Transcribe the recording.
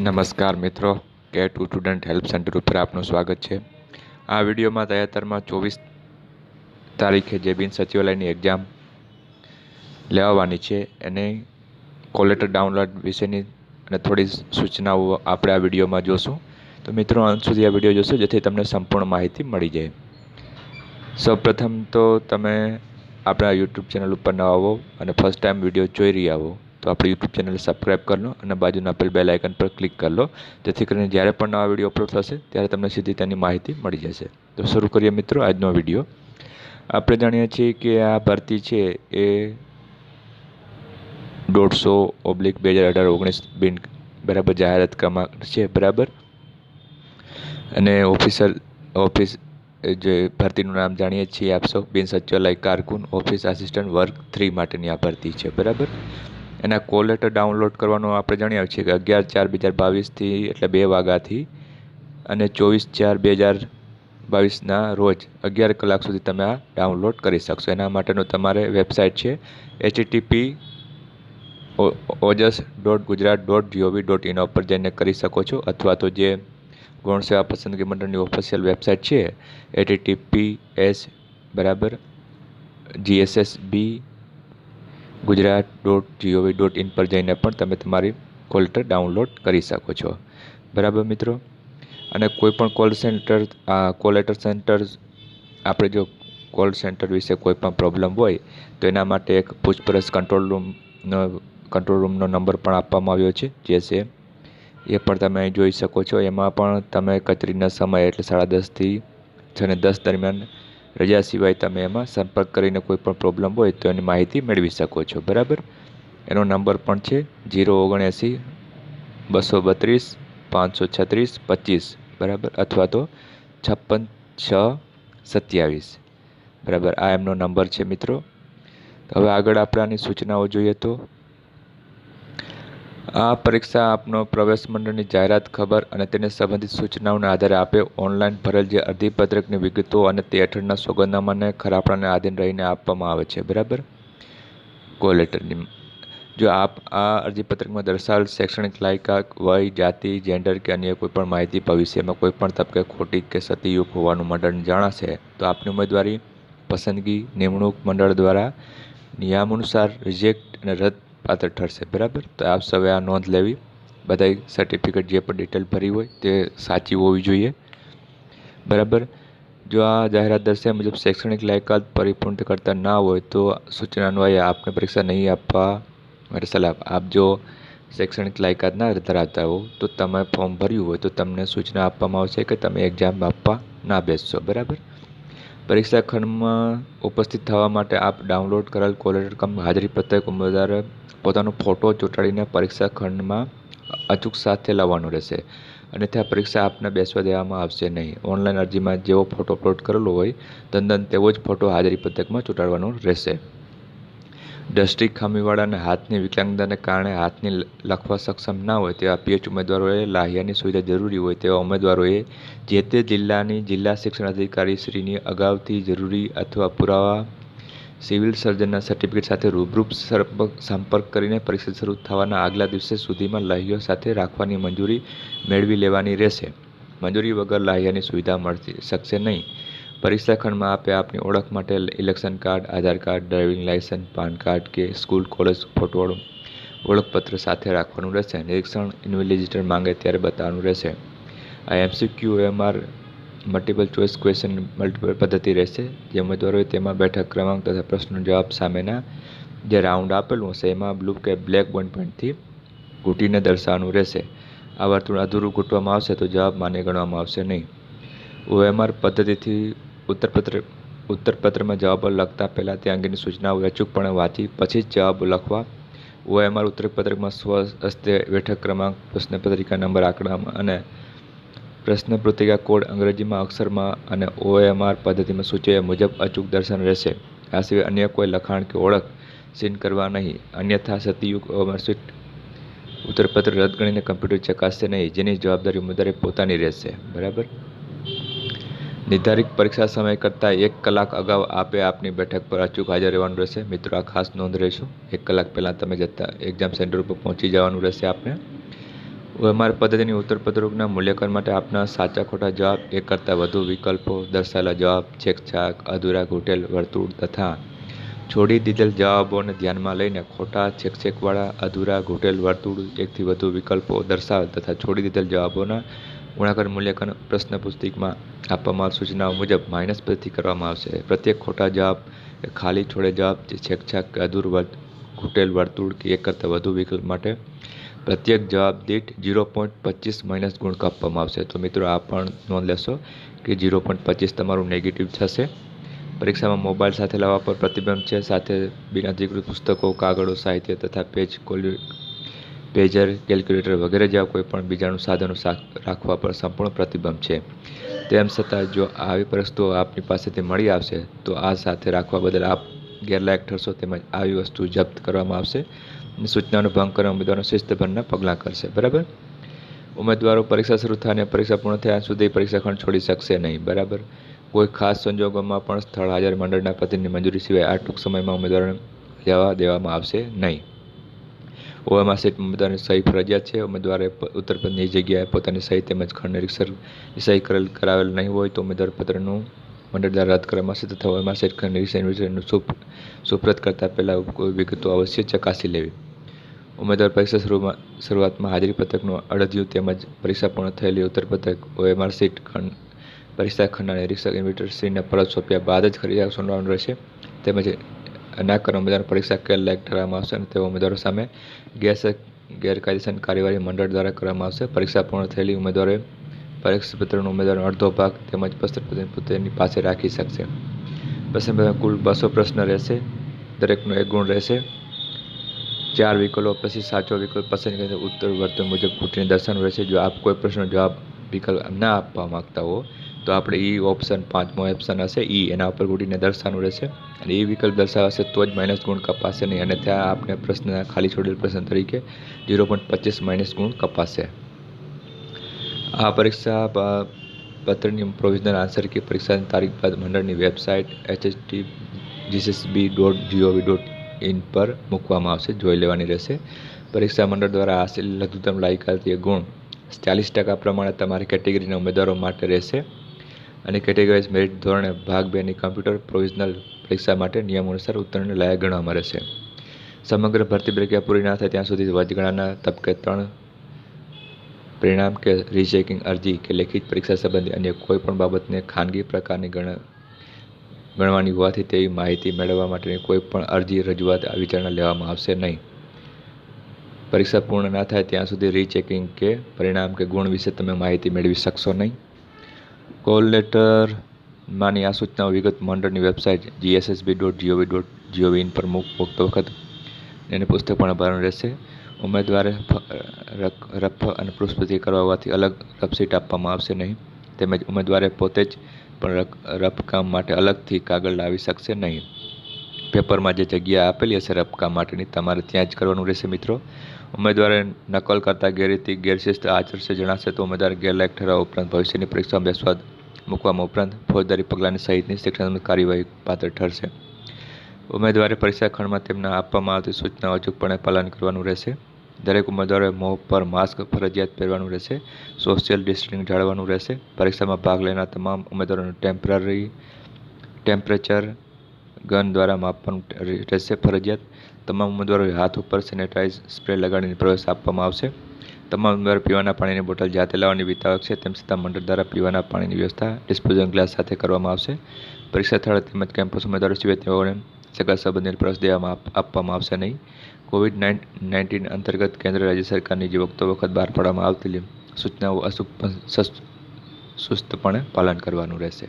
નમસ્કાર મિત્રો. કે ટુ સ્ટુડન્ટ હેલ્પ સેન્ટર ઉપર આપનું સ્વાગત છે. આ વિડીયોમાં તાજેતરમાં ચોવીસ તારીખે જે બિન સચિવાલયની એક્ઝામ લેવાની છે, એને કોલેટર ડાઉનલોડ વિશેની અને થોડી સૂચનાઓ આપણે આ વિડીયોમાં જોશું. તો મિત્રો, અંત સુધી આ વીડિયો જોશો, જેથી તમને સંપૂર્ણ માહિતી મળી જાય. સૌપ્રથમ તો તમે આપણા યુટ્યુબ ચેનલ ઉપર ન આવો અને ફર્સ્ટ ટાઈમ વીડિયો જોઈ રહ્યા આવો તો આપણી યુટ્યુબ ચેનલ સબસ્ક્રાઈબ કરી લો અને બાજુના આપેલ બેલ આઇકન પર ક્લિક કરી લો. જેથી કરીને જ્યારે પણ નવા વીડિયો અપલોડ થશે, ત્યારે તમને સીધી તેની માહિતી મળી જશે. તો શરૂ કરીએ મિત્રો આજનો વીડિયો આપણે જાણીએ છીએ કે આ ભરતી છે એ દોઢસો ઓબ્લિક બે હજાર અઢાર ઓગણીસ બિન બરાબર જાહેરાત ક્રમાંક છે, બરાબર? અને ઓફિસર ઓફિસ જે ભરતીનું નામ જાણીએ છીએ આપ સૌ, બિન સચિવાલય કારકુન ઓફિસ આસિસ્ટન્ટ વર્ક થ્રી માટેની આ ભરતી છે, બરાબર? એના કોલ લેટર ડાઉનલોડ કરવાનું આપણે જાણીએ છીએ કે અગિયાર ચાર બે હજાર બાવીસથી એટલે બે વાગ્યાથી અને ચોવીસ ચાર બે હજાર બાવીસના રોજ અગિયાર કલાક સુધી તમે આ ડાઉનલોડ કરી શકશો. એના માટેનું તમારે વેબસાઇટ છે HTP Ojas dot Gujarat dot GOV dot in ઉપર જઈને કરી શકો છો અથવા તો જે ગૌણ સેવા પસંદગી મંડળની ઓફિશિયલ વેબસાઇટ છે એચટીપી એસ બરાબર GSS B Gujarat dot GOV dot in પર જઈને પણ તમે તમારી કોલ લેટર ડાઉનલોડ કરી શકો છો. બરાબર મિત્રો? અને કોઈ પણ call centre call letter centre આપણે જો કોલ સેન્ટર વિશે કોઈ પણ પ્રોબ્લેમ હોય, તો એના માટે એક પૂછપરછ કંટ્રોલ રૂમનો કંટ્રોલ રૂમનો નંબર પણ આપવામાં આવ્યો છે, જે છે, એ પણ તમે અહીં જોઈ શકો છો. એમાં પણ તમે કચેરીના સમય એટલે સાડા દસથી છ ને દસ દરમિયાન રજા સિવાય તમે એમાં સંપર્ક કરીને કોઈ પણ પ્રોબ્લેમ હોય તો એની માહિતી મેળવી શકો છો, બરાબર? એનો નંબર પણ છે જીરો ઓગણએંસી, બસો બત્રીસ, પાંચસો છત્રીસ, પચીસ, બરાબર? અથવા તો છપ્પન, છ, સત્યાવીસ, બરાબર? આ એમનો નંબર છે મિત્રો. હવે આગળ આપણાની સૂચનાઓ જોઈએ તો આ પરીક્ષા આપનો પ્રવેશ મંડળની જાહેરાત ખબર અને તેને સંબંધિત સૂચનાઓના આધારે આપે ઓનલાઈન ભરેલ જે અરજીપત્રકની વિગતો અને તે હેઠળના સોગંદનામાને ખરાપણાને આધીન રહીને આપવામાં આવે છે, બરાબર? કોલેટરની જો આપ આ અરજીપત્રકમાં દર્શાવેલ શૈક્ષણિક લાયકાત, વય, જાતિ, જેન્ડર કે અન્ય કોઈપણ માહિતી ભવિષ્યમાં કોઈપણ તબકે ખોટી કે સતીયુગ હોવાનું મંડળ જણાશે, તો આપની ઉમેદવારી પસંદગી નિમણૂક મંડળ દ્વારા નિયમાનુસાર રિજેક્ટ અને રદ પાત્ર ઠરશે, બરાબર? તો આપ સૌએ આ નોંધ લેવી. બધાય સર્ટિફિકેટ જે પણ ડિટેલ ભરી હોય તે સાચી હોવી જોઈએ. બરાબર? જો આ જાહેરાત દર્શાવ્યા મુજબ શૈક્ષણિક લાયકાત પરિપૂર્ણ કરતા ના હોય તો સૂચના અન્વયે આપને પરીક્ષા નહીં આપવા માટે સલાહ. આપ જો શૈક્ષણિક લાયકાત ના ધરાવતા હો, તો તમે ફોર્મ ભર્યું હોય તો તમને સૂચના આપવામાં આવશે કે તમે એક્ઝામ આપવા ના બેસશો, બરાબર? પરીક્ષા ખંડમાં ઉપસ્થિત થવા માટે આપ ડાઉનલોડ કરેલ કોલેટર કમ હાજરી પ્રત્યેક ઉમેદવારે પોતાનો ફોટો ચોંટાડીને પરીક્ષા ખંડમાં અચૂક સાથે લાવવાનો રહેશે. અને ત્યાં પરીક્ષા આપને બેસવા દેવામાં આવશે નહીં. ઓનલાઈન અરજીમાં જેવો ફોટો અપલોડ કરેલો હોય તદ્દન તેવો જ ફોટો હાજરી પત્રકમાં ચોંટાડવાનો રહેશે. દૃષ્ટિ ખામીવાળા અને હાથની વિકલાંગતાને કારણે હાથની લખવા સક્ષમ ના હોય તેવા પીએચ ઉમેદવારોએ લાહિયાની સુવિધા જરૂરી હોય તેવા ઉમેદવારોએ જે તે જિલ્લાની જિલ્લા શિક્ષણ અધિકારી શ્રીની અગાઉથી જરૂરી અથવા પુરાવા, સિવિલ સર્જનના સર્ટિફિકેટ સાથે રૂબરૂ સંપર્ક કરીને પરીક્ષા શરૂ થવાના આગલા દિવસે સુધીમાં લાહીઓ સાથે રાખવાની મંજૂરી મેળવી લેવાની રહેશે. મંજૂરી વગર લાહિયાની સુવિધા મળતી શકશે નહીં. પરીક્ષા ખંડમાં આપે આપની ઓળખ માટે election card Aadhaar card driving licence PAN card કે સ્કૂલ કોલેજ ફોટોવાળું ઓળખપત્ર સાથે રાખવાનું રહેશે. નિરીક્ષણ ઇન્વિલિજિટર માંગે ત્યારે બતાવવાનું રહેશે. આ MCQ MR multiple choice question multiple પદ્ધતિ રહેશે. જે ઉમેદવારોએ તેમાં બેઠક ક્રમાંક તથા પ્રશ્નનો જવાબ સામેના જે રાઉન્ડ આપેલું હશે, એમાં બ્લુ કે બ્લેક પોઈન્ટ પોઈન્ટથી ઘૂંટીને દર્શાવવાનું રહેશે. આ વર્તુળ અધૂરું ઘૂંટવામાં આવશે તો જવાબ માન્ય ગણવામાં આવશે નહીં. ઓએમઆર પદ્ધતિથી ઉત્તરપત્ર ઉત્તરપત્રમાં જવાબો લખતા પહેલાં તે અંગેની સૂચનાઓ અચૂકપણે વાંચી, પછી જ જવાબો લખવા. ઓએમઆર સ્વ હસ્તે બેઠક ક્રમાંક પ્રશ્નપત્રિકા નંબર આંકડામાં અને પ્રશ્ન પત્રિકા કોડ અંગ્રેજીમાં અક્ષરમાં અને ઓએમઆર પદ્ધતિમાં સૂચવ્યા મુજબ અચૂક દર્શન રહેશે. આ સિવાય અન્ય કોઈ લખાણ કે ઓળખ સીન કરવા નહીં. અન્યથા સતીયુગ ઓમરસીટ ઉત્તરપત્ર રદ ગણીને કમ્પ્યુટર ચકાસશે નહીં, જેની જવાબદારી ઉમેદવારે પોતાની રહેશે. બરાબર? નિર્ધારિત પરીક્ષા સમય કરતાં એક કલાક અગાઉ આપે આપની બેઠક પર અચૂક હાજર રહેવાનું રહેશે. મિત્રો, આ ખાસ નોંધ રહેશો. એક કલાક પહેલાં તમે જતા એક્ઝામ સેન્ટર ઉપર પહોંચી જવાનું રહેશે આપને. ઓએમઆર પદ્ધતિની ઉત્તરપત્રકના મૂલ્યાંકન માટે આપના સાચા ખોટા જવાબ, એક કરતાં વધુ વિકલ્પો દર્શાવેલા જવાબ, છેકછાક, અધૂરા, ઘૂંટેલ, વર્તુળ તથા છોડી દીધેલ જવાબોને ધ્યાનમાં લઈને ખોટા, છેકછેકવાળા, અધૂરા, ઘૂંટેલ, વર્તુળ, એકથી વધુ વિકલ્પો દર્શાવે તથા છોડી દીધેલ જવાબોના ગુણાકાર મૂલ્યાંકન પ્રશ્ન પુસ્તિકમાં આપવામાં સૂચનાઓ મુજબ માઇનસ પરથી કરવામાં આવશે. પ્રત્યેક ખોટા જવાબ કે ખાલી છોડે જવાબ જે છેકછાક કે અધૂરું વર્ત ઘૂંટેલ, વર્તુળ કે એક કરતાં વધુ વિકલ્પ માટે પ્રત્યેક જવાબ દીઠ ઝીરો પોઈન્ટ પચીસ માઇનસ ગુણ કાપવામાં આવશે. તો મિત્રો આ પણ નોંધ લેશો કે ઝીરો પોઈન્ટ પચીસ તમારું નેગેટિવ થશે. પરીક્ષામાં મોબાઈલ સાથે લાવવા પર પ્રતિબંધ છે. સાથે બિનઅધિકૃત પુસ્તકો, કાગળો, સાહિત્ય તથા પેજ કોલ્યુ પેજર કેલ્ક્યુલેટર વગેરે જેવા કોઈ પણ બીજાનું સાધનો રાખવા પર સંપૂર્ણ પ્રતિબંધ છે. તેમ છતાં જો આવી વસ્તુઓ આપની પાસેથી મળી આવશે, તો આ સાથે રાખવા બદલ આપ ગેરલાયક ઠરશો તેમજ આવી વસ્તુ જપ્ત કરવામાં આવશે અને સૂચનાનો ભંગ કરવા ઉમેદવારો શિસ્તભરના પગલાં કરશે. બરાબર? ઉમેદવારો પરીક્ષા શરૂ થાય અને પરીક્ષા પૂર્ણ થયા સુધી પરીક્ષા ખંડ છોડી શકશે નહીં. બરાબર? કોઈ ખાસ સંજોગોમાં પણ સ્થળ હાજર મંડળના પ્રતિનિધિની મંજૂરી સિવાય આ ટૂંક સમયમાં ઉમેદવારોને લેવા દેવામાં આવશે નહીં. ઓએમઆર સીટ ઉમેદવારની સહી ફરજિયાત છે. ઉમેદવારે ઉત્તરપદની જગ્યાએ પોતાની સહી તેમજ ખંડ નિરીક્ષક સહી કરેલ, કરાવેલ નહીં હોય તો ઉમેદવાર પત્રનું મંડળ દ્વારા રદ કરવામાં આવશે તથા ઓએમઆર સીટ ખંડ નિરીક્ષકનું સુપ, સુપ્રત કરતાં પહેલાં કોઈ વિગતો અવશ્ય ચકાસી લેવી. ઉમેદવાર પરીક્ષા શરૂમાં, શરૂઆતમાં હાજરી પત્રકનું અડધ્યું તેમજ પરીક્ષા પૂર્ણ થયેલી ઉત્તરપત્રક ઓએમઆર સીટ ખંડ, પરીક્ષા ખંડના નિરીક્ષક ઇન્વિટેશનને પરત સોંપ્યા બાદ જ ખરીદા સોંપવાનું રહેશે. તેમજ કરનાર ઉમેદવાર પરીક્ષા કે લાયક ઠરવામાં આવશે અને તે ઉમેદવારો સામે ગેસ ગેરકાયદેસર કાર્યવાહી મંડળ દ્વારા કરવામાં આવશે. પરીક્ષા પૂર્ણ થયેલી ઉમેદવારોએ પરીક્ષાપત્રનો ઉમેદવારનો અડધો ભાગ તેમજ પ્રશ્નપત્ર પોતાની પાસે રાખી શકશે. પ્રશ્નપત્રમાં કુલ બસો પ્રશ્ન રહેશે. દરેકનો એક ગુણ રહેશે. ચાર વિકલ્પો પછી સાચો વિકલ્પ પસંદ કરીને ઉત્તર વર્તન મુજબ ખૂટીને દર્શાવવાનું રહેશે. જો આપ કોઈ પ્રશ્નનો જવાબ વિકલ્પ ના આપવા માંગતા હો તો આપણે ઈ ઓપ્શન પાંચમો ઓપ્શન હશે. ઈ એના ઉપર ખૂટીને દર્શાવવાનું રહેશે. અને એ વિકલ્પ દર્શાવાશે તો જ માઇનસ ગુણ કપાશે નહીં. અને ત્યાં આપણે પ્રશ્ન ખાલી છોડેલ પ્રશ્ન તરીકે ઝીરો પોઈન્ટ પચીસ માઇનસ ગુણ કપાશે. આ પરીક્ષા પત્રની પ્રોવિઝનલ આન્સર કે પરીક્ષાની તારીખ બાદ મંડળની website HST GSSB dot GOV dot in પર મૂકવામાં આવશે. જોઈ લેવાની રહેશે. પરીક્ષા મંડળ દ્વારા હાસિલ લઘુત્તમ લાયકાતીય ગુણ ચાલીસ ટકા પ્રમાણે તમારી કેટેગરીના ઉમેદવારો માટે રહેશે. અને કેટેગરીઝ મેરિટ ધોરણે ભાગ બેની કમ્પ્યુટર પ્રોવિઝનલ પરીક્ષા માટે નિયમ અનુસાર ઉત્તીર્ણ લાયક ગણવામાં રહેશે. સમગ્ર ભરતી પ્રક્રિયા પૂરી ના થાય ત્યાં સુધી વચગાળાના તબકે ત્રણ પરિણામ કે રીચેકિંગ અરજી કે લેખિત પરીક્ષા સંબંધી અન્ય કોઈપણ બાબતને ખાનગી પ્રકારની ગણ, ગણવાની હોવાથી તેવી માહિતી મેળવવા માટેની કોઈપણ અરજી રજૂઆત વિચારણા લેવામાં આવશે નહીં. પરીક્ષા પૂર્ણ ના થાય ત્યાં સુધી રીચેકિંગ કે પરિણામ કે ગુણ વિશે તમે માહિતી મેળવી શકશો નહીં. કોલ લેટર માની આ સૂચનાઓ વિગત મંડળની website GSSB dot GOV dot GOV in પર મૂક વખત એને પુસ્તક પણ ભરવાનું રહેશે. ઉમેદવારે રફ અને પૃષ્ઠપતિ કરવા હોવાથી અલગ રફસીટ આપવામાં આવશે નહીં. તેમજ ઉમેદવારે પોતે જ પણ રફ કામ માટે અલગથી કાગળ લાવી શકશે નહીં. પેપરમાં જે જગ્યા આપેલી હશે રબકા માટેની, તમારે ત્યાં જ કરવાનું રહેશે મિત્રો. ઉમેદવારે નકલ કરતા ગેરરીતિ, ગેરશિસ્ત આચરશે જણાશે તો ઉમેદવાર ગેરલાયક ઠરાવ ઉપરાંત ભવિષ્યની પરીક્ષામાં બેસવા મૂકવામાં ઉપરાંત ફોજદારી પગલાંની સહિતની શિક્ષાત્મક કાર્યવાહી પાત્ર ઠરશે. ઉમેદવારે પરીક્ષા ખંડમાં તેમના આપવામાં આવતી સૂચનાઓ અચૂકપણે પાલન કરવાનું રહેશે. દરેક ઉમેદવારોએ મોં પર માસ્ક, ફરજિયાત પહેરવાનું રહેશે. સોશિયલ ડિસ્ટન્સિંગ જાળવવાનું રહેશે. પરીક્ષામાં ભાગ લેનાર તમામ ઉમેદવારોનું ટેમ્પરરી, ટેમ્પરેચર ગન દ્વારા માપવાનું રહેશે. ફરજિયાત તમામ ઉમેદવારોએ હાથ ઉપર સેનેટાઇઝ સ્પ્રે લગાડીને પ્રવેશ આપવામાં આવશે. તમામ ઉમેદવારો પીવાના પાણીની બોટલ જાતે લાવવાની વિતાવક છે. તેમ છતાં મંડળ દ્વારા પીવાના પાણીની વ્યવસ્થા ડિસ્પોઝલ ગ્લાસ સાથે કરવામાં આવશે. પરીક્ષા સ્થળ તેમજ કેમ્પસ ઉમેદવારો સિવાય તેઓને સગા સંબંધીને પ્રવેશ દેવામાં આપવામાં આવશે નહીં. કોવિડ નાઇન્ટીન અંતર્ગત કેન્દ્ર રાજ્ય સરકારની જે વખતો વખત બહાર પાડવામાં આવતી સૂચનાઓ અચૂક સુસ્તપણે પાલન કરવાનું રહેશે.